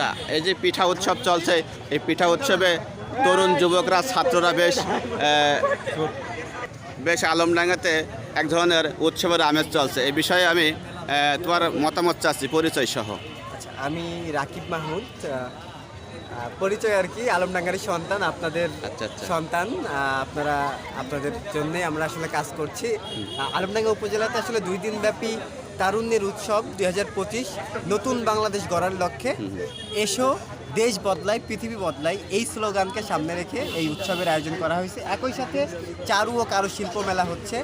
আচ্ছা এই যে পিঠা উৎসব চলছে এই পিঠা উৎসবে তরুণ যুবকরা ছাত্ররা বেশ বেশ আলমডাঙ্গাতে এক ধরনের উৎসবের আমেজ চলছে। এই বিষয়ে আমি তোমার মতামত চাচ্ছি পরিচয় সহ। আচ্ছা আমি রাকিব মাহমুদ পরিচয় আর কি আলমডাঙ্গারি সন্তান আপনাদের আচ্ছা, আচ্ছা। সন্তান আপনারা আপনাদের জন্যই আমরা আসলে কাজ করছি। আলমডাঙ্গা উপজেলাতে আসলে দুই দিন ব্যাপী তারুণ্যের উৎসব দু হাজার পঁচিশ নতুন বাংলাদেশ গড়ার লক্ষ্যে। এসো দেশ বদলায় পৃথিবী বদলায় এই স্লোগানকে সামনে রেখে এই উৎসবের আয়োজন করা হয়েছে। একই সাথে চারু ও কারুশিল্প মেলা হচ্ছে।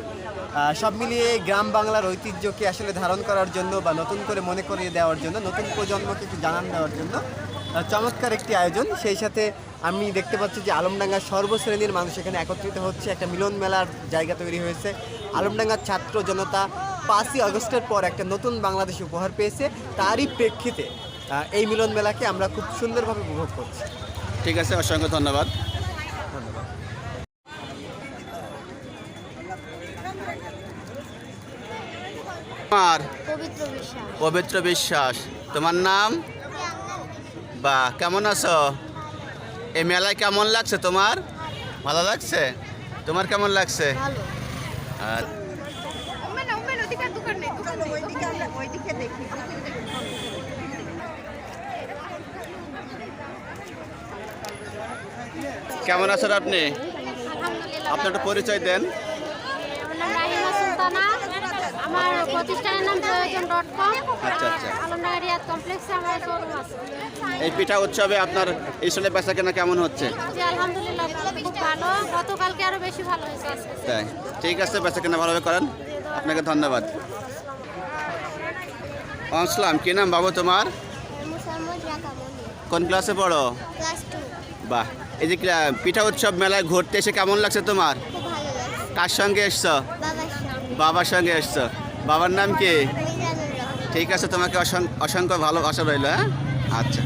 সব মিলিয়ে গ্রাম বাংলার ঐতিহ্যকে আসলে ধারণ করার জন্য বা নতুন করে মনে করিয়ে দেওয়ার জন্য নতুন প্রজন্মকে একটু জানান দেওয়ার জন্য চমৎকার একটি আয়োজন। সেই সাথে আমি দেখতে পাচ্ছি যে আলমডাঙ্গার সর্বশ্রেণীর মানুষ এখানে একত্রিত হচ্ছে। একটা মিলন মেলার জায়গা তৈরি হয়েছে। আলমডাঙ্গার ছাত্র জনতা পাঁচই আগস্টের পর একটা নতুন বাংলাদেশ উপহার পেয়েছে তারই প্রেক্ষিতে এই মিলন মেলাকে আমরা খুব সুন্দরভাবে উপভোগ করছি। ঠিক আছে অসংখ্য ধন্যবাদ। ধন্যবাদ তোমার? পবিত্র বিশ্বাস। তোমার নাম? বা কেমন আছো? এই মেলায় কেমন লাগছে তোমার? ভালো লাগছে? তোমার কেমন লাগছে? আর ওমেন ওমেন ওদিকে দোকান নেই দোকান নেই ওইদিকে আমরা ওইদিকে দেখি। কেমন আছেন আপনি? আলহামদুলিল্লাহ আপনি একটা পরিচয় দেন। আমার নাম রাহিমা সুলতানা। আমার প্রতিষ্ঠানের নাম প্রয়োজন ডট কম। আচ্ছা, আচ্ছা। আলমডাঙ্গা রিয়াদ কমপ্লেক্সে আমার শোরুম আছে। এই পিঠা উৎসবে আপনার স্কুলে বেচা কেনা কেমন হচ্ছে? জি আলহামদুলিল্লাহ খুব ভালো। গতকালকে আরও বেশি ভালো হয়েছে তাই। ঠিক আছে বেচা কেনা ভালোভাবে করেন। আপনাকে ধন্যবাদ। আসসালাম কি নাম বাবু তোমার? কোন ক্লাসে পড়ো? বাহ এই যে পিঠা উৎসব মেলায় ঘুরতে এসে কেমন লাগছে তোমার? কার সঙ্গে এসছো? বাবার সঙ্গে। এসছো। বাবার নাম কি? ঠিক আছে তোমাকে অসং- অসংখ্য ভালোবাসা রইল হ্যাঁ? আচ্ছা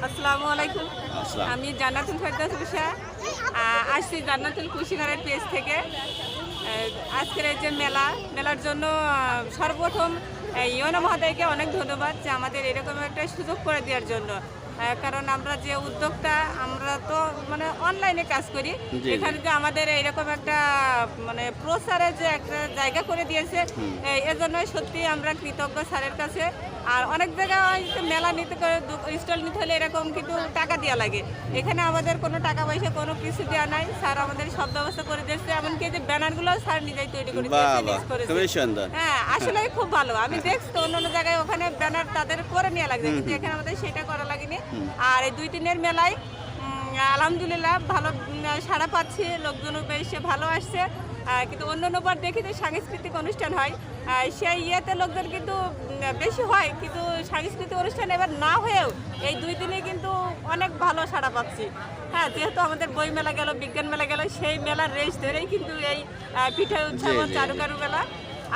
আসসালামু আলাইকুম আসসালাম। আমি ফেরদাস বিশা আসছি জান্নাতুল কুশিঘরের পেজ থেকে। আজকের এই যে মেলা মেলার জন্য সর্বপ্রথম ইয়নো মহোদয়কে অনেক ধন্যবাদ যে আমাদের এরকম একটা সুযোগ করে দেওয়ার জন্য। কারণ আমরা যে উদ্যোগটা আমরা তো মানে অনলাইনে কাজ করি। এখানে যে আমাদের এরকম একটা মানে প্রচারের যে একটা জায়গা করে দিয়েছে এজন্যই সত্যি আমরা কৃতজ্ঞ স্যারের কাছে। আর অনেক জায়গায় মেলা নিতে করে স্টল নিতে হলে এরকম কিন্তু টাকা দেওয়া লাগে। এখানে আমাদের কোনো টাকা পয়সা কোনো কিছু দেওয়া নাই। স্যার আমাদের সব ব্যবস্থা করে দিয়েছে। এমনকি যে ব্যানারগুলো স্যার নিজেই তৈরি করে হ্যাঁ আসলে খুব ভালো। আমি দেখছি অন্য অন্য জায়গায় ওখানে ব্যানার তাদের করে নেওয়া লাগছে কিন্তু এখানে আমাদের সেটা করা লাগেনি। আর এই দুই তিনের মেলায় আলহামদুলিল্লাহ ভালো সাড়া পাচ্ছি। লোকজনও বেশ ভালো আসছে। কিন্তু অন্য অন্য বার দেখি যে সাংস্কৃতিক অনুষ্ঠান হয়। সেই ইয়েতে লোকজন কিন্তু বেশি হয় কিন্তু সাংস্কৃতিক অনুষ্ঠান এবার না হয়েও এই দুই দিনে কিন্তু অনেক ভালো সাড়া পাচ্ছি। হ্যাঁ যেহেতু আমাদের বই মেলা গেল বিজ্ঞান মেলা গেল সেই মেলার রেস ধরেই কিন্তু এই পিঠা উৎসব চারুকারু মেলা।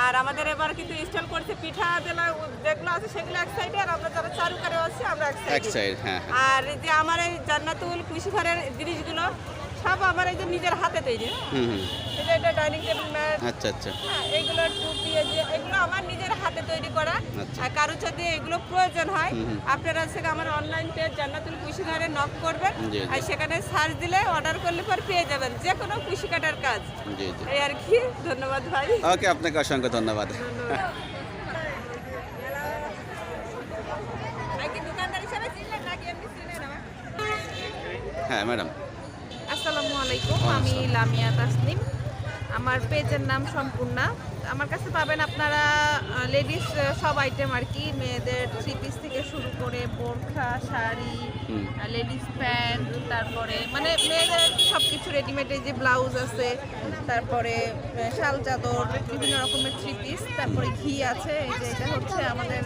আর আমাদের এবার কিন্তু ইনস্টল করছে পিঠা জেলা যেগুলো আছে সেগুলো এক সাইডে আর আমরা যারা চারুকারু আছে আমরা এক সাইডে হ্যাঁ হ্যাঁ। আর যে আমার এই জান্নাতুল কৃষি ঘরের জিনিসগুলো সব আমার এই যে নিজের হাতে তৈরি হ্যাঁ? হুম হুম। এই যে এটা ডাইনিং টেবিল ম্যাট। আচ্ছা আচ্ছা। এইগুলো টুপি এই যে এগুলো আমার নিজের হাতে তৈরি করা। আচ্ছা। আর কারও যদি এগুলো প্রয়োজন হয়। আপনারা সেটা আমার অনলাইন পেজ জান্নাতুল কৃষি ঘরে নক করবেন। আর সেখানে সার্চ দিলে অর্ডার করলে পর পেয়ে যাবেন। যে কোনো কৃষি কাটার কাজ। জি জি। এই আর কি। ধন্যবাদ ভাই। ওকে আপনাকে অসংখ্য ধন্যবাদ। হ্যাঁ ম্যাডাম। আসসালামু আলাইকুম আমি লামিয়া তাসনিম। আমার পেজের নাম সম্পূর্ণা। আমার কাছে পাবেন আপনারা লেডিস সব আইটেম আর কি মেয়েদের থ্রি পিস থেকে শুরু করে বোরখা শাড়ি লেডিস প্যান্ট তারপরে মানে মেয়েদের সব কিছু রেডিমেড যে ব্লাউজ আছে তারপরে শাল চাদর বিভিন্ন রকমের থ্রি পিস তারপরে ঘি আছে এই যে এটা হচ্ছে আমাদের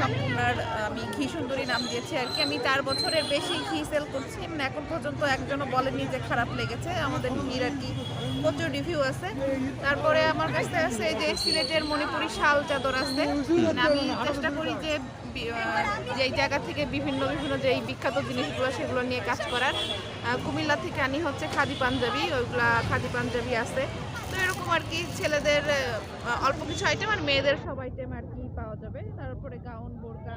সম্পূর্ণার আমি ঘি সুন্দরী নাম দিয়েছি আর কি। আমি চার বছরের বেশি ঘি সেল করছি। এখন পর্যন্ত একজনও বলেনি যে খারাপ লেগেছে। আমাদের ঘির আর কি প্রচুর রিভিউ আছে। তারপরে আমার কাছে আছে যে সিলেটের মণিপুরি শাল চাদর আছে। আমি চেষ্টা করি যে যেই জায়গা থেকে বিভিন্ন বিভিন্ন যেই বিখ্যাত জিনিসগুলো, সেগুলো নিয়ে কাজ করার। কুমিল্লা থেকে আনি হচ্ছে খাদি পাঞ্জাবি। ওইগুলা খাদি পাঞ্জাবি আছে। তো এরকম আর কি ছেলেদের অল্প কিছু আইটেম আর মেয়েদের সব আইটেম আর কি পাওয়া যাবে। তারপরে গাউন বোরকা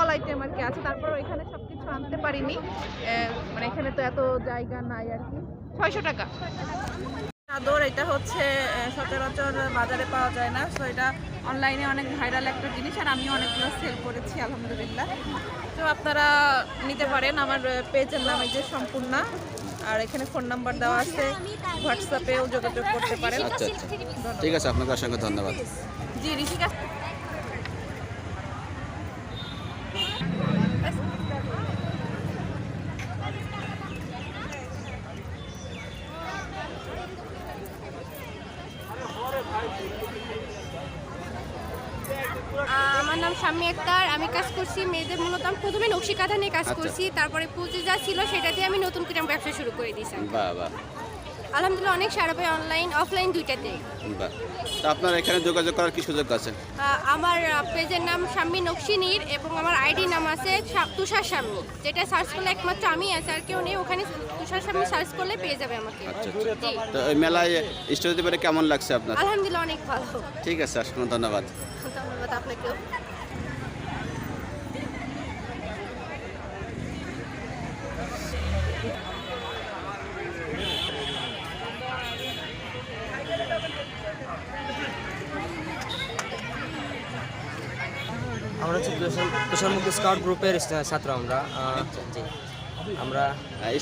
অল আইটেম আর কি আছে। তারপর এখানে সব কিছু আনতে পারিনি। মানে এখানে তো এত জায়গা নাই আর কি। ছয়শো টাকা। চাদর এটা হচ্ছে সচরাচর বাজারে পাওয়া যায় না। তো এটা অনলাইনে অনেক ভাইরাল একটা জিনিস আর আমিও অনেকগুলো সেল করেছি আলহামদুলিল্লাহ। তো আপনারা নিতে পারেন। আমার পেজের নাম এই যে সম্পূর্ণা। আর এখানে ফোন নাম্বার দেওয়া আছে। হোয়াটসঅ্যাপেও যোগাযোগ করতে পারেন। আচ্ছা আচ্ছা। ঠিক আছে আপনাকে অসংখ্য ধন্যবাদ। জি ঋষিকা আহ, আমার নাম শাম্মী আক্তার আমি কাজ করছি মেয়েদের মূলত আমি কাঁথা নিয়ে কাজ আচ্ছা। করছি তারপরে পুঁজি যা ছিল সেটা দিয়ে আমি নতুন করে ব্যবসা শুরু করে দিয়েছি। বাহ বাহ। আলহামদুলিল্লাহ অনেক সারা পাই অনলাইন অফলাইন দুইটাতে বাহ। তো আপনার এখানে যোগাযোগ করার কি সুযোগ আছে? আমার পেজের নাম শাম্মী নকশিনীর এবং আমার আইডি নাম আছে তুষার শাম্মী যেটা সার্চ করলে একমাত্র আমি আছে আর কেউ নেই ওখানে তুষার শাম্মী সার্চ করলে পেয়ে যাবে আমাকে। আচ্ছা আচ্ছা। তো ওই মেলায় স্টোরি দিতে পেরে কেমন লাগছে আপনার? আলহামদুলিল্লাহ অনেক ভালো। ঠিক আছে অসংখ্য ধন্যবাদ। ধন্যবাদ আপনাকেও। তুষারমুক্ত স্কাউট গ্রুপের ছাত্র আমরা। জি। আমরা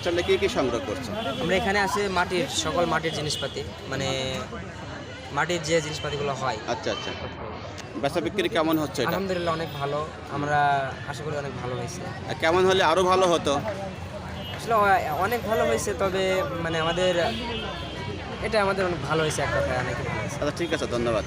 স্টলে কি কি সংগ্রহ করছ? আমরা এখানে আসে মাটির সকল মাটির জিনিসপাতি। মানে মাটির যে জিনিসপাতিগুলো হয়। আচ্ছা আচ্ছা। বেচা বিক্রি কেমন হচ্ছে এটা? আলহামদুলিল্লাহ অনেক ভালো। আমরা আশা করি অনেক ভালো হয়েছে। আর কেমন হলে আরও ভালো হতো? আসলে অনেক ভালো হয়েছে তবে মানে আমাদের এটা আমাদের অনেক ভালো হয়েছে এক কথায় অনেক আচ্ছা ঠিক আছে ধন্যবাদ।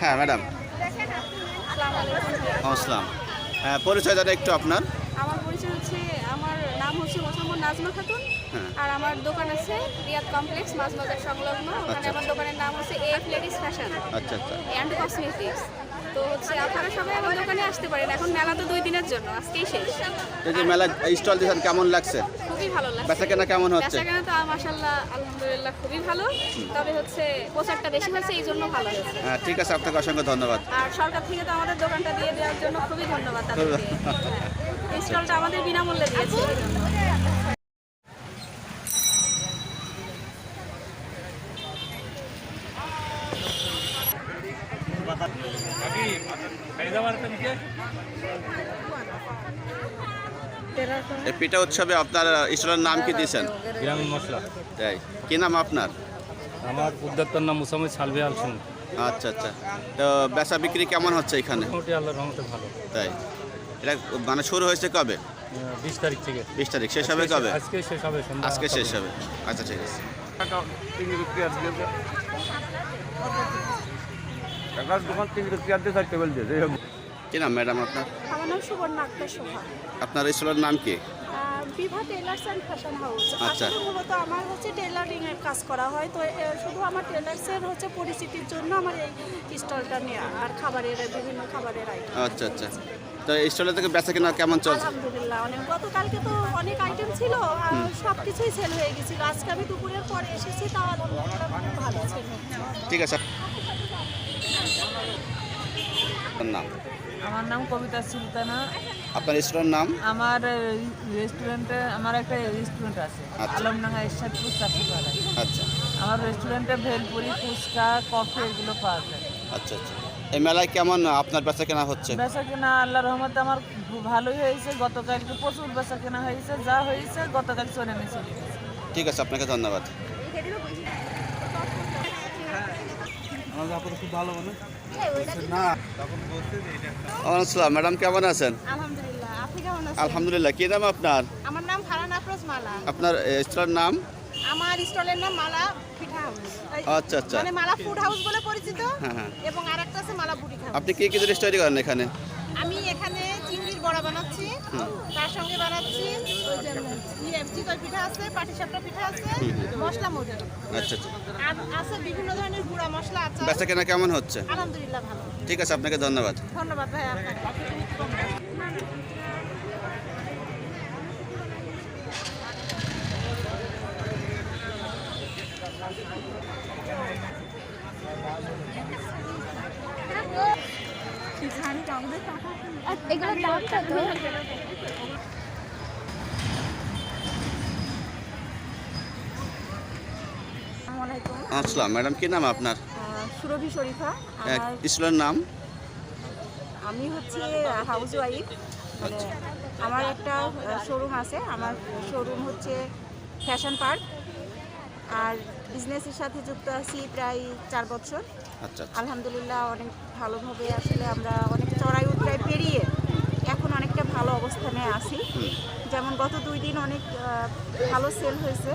হ্যাঁ ম্যাডাম। আসসালাম। হ্যাঁ পরিচয় দাদা একটু আপনার। আমার পরিচয় হচ্ছে আমার নাম হচ্ছে মোসাম্মদ নাজমা খাতুন হ্যাঁ। আর আমার দোকান আছে রিয়াদ কমপ্লেক্স মাঝবাজার সংলগ্ন। ওখানে আচ্ছা। আমার দোকানের নাম হচ্ছে এফ লেডিস ফ্যাশন আচ্ছা আচ্ছা। অ্যান্ড কসমেটিক্স তো হচ্ছে আপনারা সবাই আমার দোকানে আসতে পারেন। এখন মেলা তো দুই দিনের জন্য আজকেই শেষ। এই যে মেলা স্টল দিয়েছেন কেমন লাগছে? খুবই ভালো লাগছে। বেচা কেনা কেমন হচ্ছে? বেচা কেনা তো মাসাল্লাহ আলহামদুলিল্লাহ খুবই ভালো। তবে হচ্ছে প্রচারটা বেশি হয়েছে এই জন্য ভালো হয়েছে। হ্যাঁ ঠিক আছে আপনাকে অসংখ্য ধন্যবাদ। আর সরকার থেকে তো আমাদের দোকানটা দিয়ে দেওয়ার জন্য খুবই ধন্যবাদ তাদেরকে। হ্যাঁ। স্টলটা আমাদের বিনামূল্যে দিয়েছে। এই পিঠা উৎসবে আপনার স্টলের নাম কি দিয়েছেন? গ্রামীণ মশলা। তাই। কি নাম আপনার? আমার উদ্যোক্তার নাম মুসাম্মদ সালভি আলসুন আচ্ছা আচ্ছা। তো বেচা বিক্রি কেমন হচ্ছে এখানে? মোটামুটি আল্লাহর রহমতে ভালো। তাই। এটা মানে শুরু হয়েছে কবে? বিশ তারিখ থেকে। বিশ তারিখ। শেষ হবে কবে? আজকে শেষ হবে আজকে শেষ হবে। আচ্ছা ঠিক আছে। কি নাম ম্যাডাম আপনার? আমার নাম সুবর্ণা আক্তার শোভা আপনার স্টলের নাম কি? Bibha tailors and fashion house. আচ্ছা। আসলে মূলত আমার হচ্ছে টেলারিং এর কাজ করা হয় তো শুধু আমার টেলার্সের হচ্ছে পরিচিতির জন্য আমার এই স্টলটা নেওয়া আর খাবারের বিভিন্ন খাবারের আইটেম আচ্ছা আচ্ছা। তো এই স্টলে থেকে বেচা কেনা কেমন চলছে? আলহামদুলিল্লাহ অনেক। গতকালকে তো অনেক আইটেম ছিল আর সব কিছুই সেল হয়ে গেছিল। আজকে আমি দুপুরের পরে এসেছি তাও আলহামদুলিল্লাহ ভালো ছিল ঠিক আছে। আপনার নাম? আমার নাম কবিতা সুলতানা। আপনার স্টলের নাম? আমার রেস্টুরেন্টে আমার একটা রেস্টুরেন্ট আছে আচ্ছা। আলমডাঙ্গা এরশাদপুর চাকরিপাড়ায় আচ্ছা। আমার রেস্টুরেন্টে ভেলপুরি ফুচকা কফি এগুলো পাওয়া যায়। আচ্ছা আচ্ছা। এই মেলায় কেমন আপনার বেচা কেনা হচ্ছে? বেচা কেনা আল্লাহ রহমতে আমার খুব ভালোই হয়েছে। গতকালকে প্রচুর বেচা কেনা হয়েছে যা হয়েছে গতকাল চলে গেছে। ঠিক আছে আপনাকে ধন্যবাদ। আসসালাম ম্যাডাম কেমন আছেন আলহামদুলিল্লাহ আপনি কেমন আছেন? আলহামদুলিল্লাহ কি নাম আপনার? আমার নাম ফারান আফরোজ মালা আপনার স্টলের নাম? আমার স্টলের নাম মালা পিঠা হাউস। আচ্ছা আচ্ছা। মানে মালা ফুড হাউস বলে পরিচিত হ্যাঁ হ্যাঁ। এবং আরেকটা আছে মালা বুটিক হাউস। আপনি কি কি জিনিস তৈরি করেন এখানে? বানাচ্ছি। তার সঙ্গে বানাচ্ছি ইয়ে পিঠা আছে পাটিসাপটা পিঠা আছে মশলা মুড়ি আচ্ছা আচ্ছা। আর আছে বিভিন্ন ধরনের গুঁড়া মশলা আছে। বেচা কেনা কেমন হচ্ছে? আলহামদুলিল্লাহ ভালো। ঠিক আছে আপনাকে ধন্যবাদ। ধন্যবাদ ভাই আপনাকে। এগুলো দাম কত? আসসালাম ম্যাডাম কি নাম আপনার? সুরভি শরীফা। স্টোরের নাম? আমি হচ্ছে হাউস ওয়াইফ মানে আমার একটা শোরুম আছে। আমার শোরুম হচ্ছে ফ্যাশন পার্ক। আর বিজনেসের সাথে যুক্ত আছি প্রায় চার বছর। আচ্ছা আচ্ছা। আলহামদুলিল্লাহ অনেক ভালোভাবে আসলে আমরা অনেক পেরিয়ে এখন অনেকটা ভালো অবস্থানে আছি। যেমন গত দুই দিন অনেক ভালো সেল হয়েছে।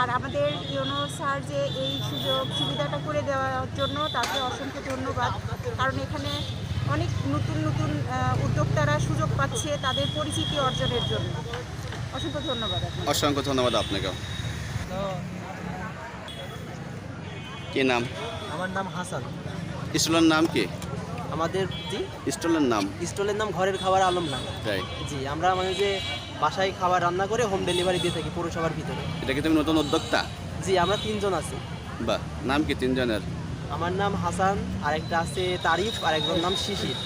আর আমাদের ইউনো স্যার যে এই সুযোগ সুবিধাটা করে দেওয়ার জন্য তাকে অসংখ্য ধন্যবাদ। কারণ এখানে অনেক নতুন নতুন উদ্যোক্তারা সুযোগ পাচ্ছে তাদের পরিচিতি অর্জনের জন্য। অসংখ্য ধন্যবাদ অসংখ্য ধন্যবাদ আপনাকে কি নাম? আমার নাম হাসান। স্টোরের নাম কি? আমাদের জি স্টলের নাম। স্টলের নাম ঘরের খাবার আলম না তাই? জি আমরা মানে যে বাসায় খাবার রান্না করে হোম ডেলিভারি দিয়ে থাকি পৌরসভার ভিতরে। এটা কি তুমি নতুন উদ্যোক্তা? জি আমরা তিনজন আছি। বাহ নাম কি তিনজনের? আমার নাম হাসান আরেকটা আছে তারিফ আর একজন নাম শিশির।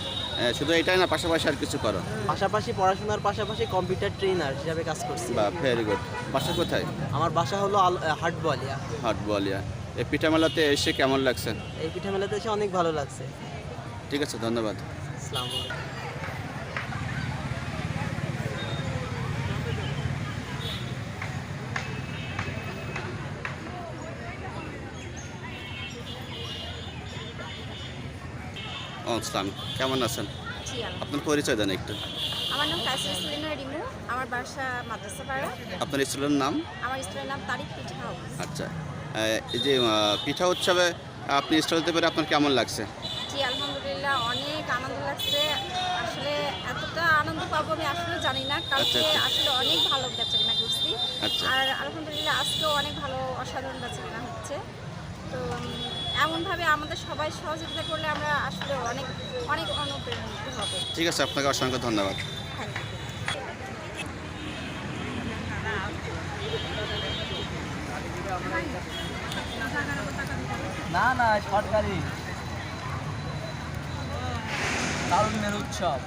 শুধু এটাই না পাশাপাশি আর কিছু করো। পাশাপাশি পড়াশোনার পাশাপাশি কম্পিউটার ট্রেনার হিসাবে কাজ করছি। বা ভেরি গুড বাসা কোথায়? আমার বাসা হলো আল- হাট বলিয়া হাট বলিয়া এই পিঠা মেলাতে এসে কেমন লাগছে? এই পিঠা মেলাতে এসে অনেক ভালো লাগছে। ঠিক আছে ধন্যবাদ। আসসালামু কেমন আছেন? আপনার পরিচয় দেন একটু। আমার নাম কাসির সুলিনা রিমু। আমার বাসা মাদ্রাসাপাড়া আপনার স্টলের নাম? আমার নাম তারিক পিঠা আচ্ছা। এই যে পিঠা উৎসবে আপনি স্টল দিতে পেরে আপনার কেমন লাগছে? আলহামদুলিল্লাহ অনেক আনন্দ লাগছে। আসলে এতটা আনন্দ পাবো আমি আসলে জানি না। কালকে আচ্ছা। আসলে অনেক ভালো বেচাকেনা করছি। আচ্ছা। আর আলহামদুলিল্লাহ আজকেও অনেক ভালো অসাধারণ বেচাকেনা হচ্ছে। তো এমনভাবে আমাদের সবাই সহযোগিতা করলে আমরা আসলে অনেক অনেক অনুপ্রেরণিত হব। ঠিক আছে আপনাকে অসংখ্য ধন্যবাদ। না না সরকারি। তারুণ্যের উৎসব।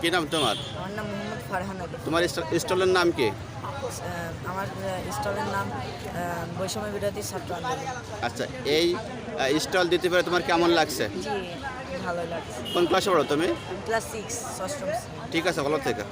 কি নাম তোমার? আমার নাম মোহাম্মদ ফারহান আলী। তোমার স্ট- স্টলের নাম কি? আমার স্টলের নাম বৈষম্য বিরোধী ছাত্র আন্দোলন। আচ্ছা এই স্টল দিতে পারে তোমার কেমন লাগছে? জি ভালো লাগছে। কোন ক্লাসে পড়ো তুমি? ক্লাস সিক্স ষষ্ঠ ঠিক আছে ভালো থেকে।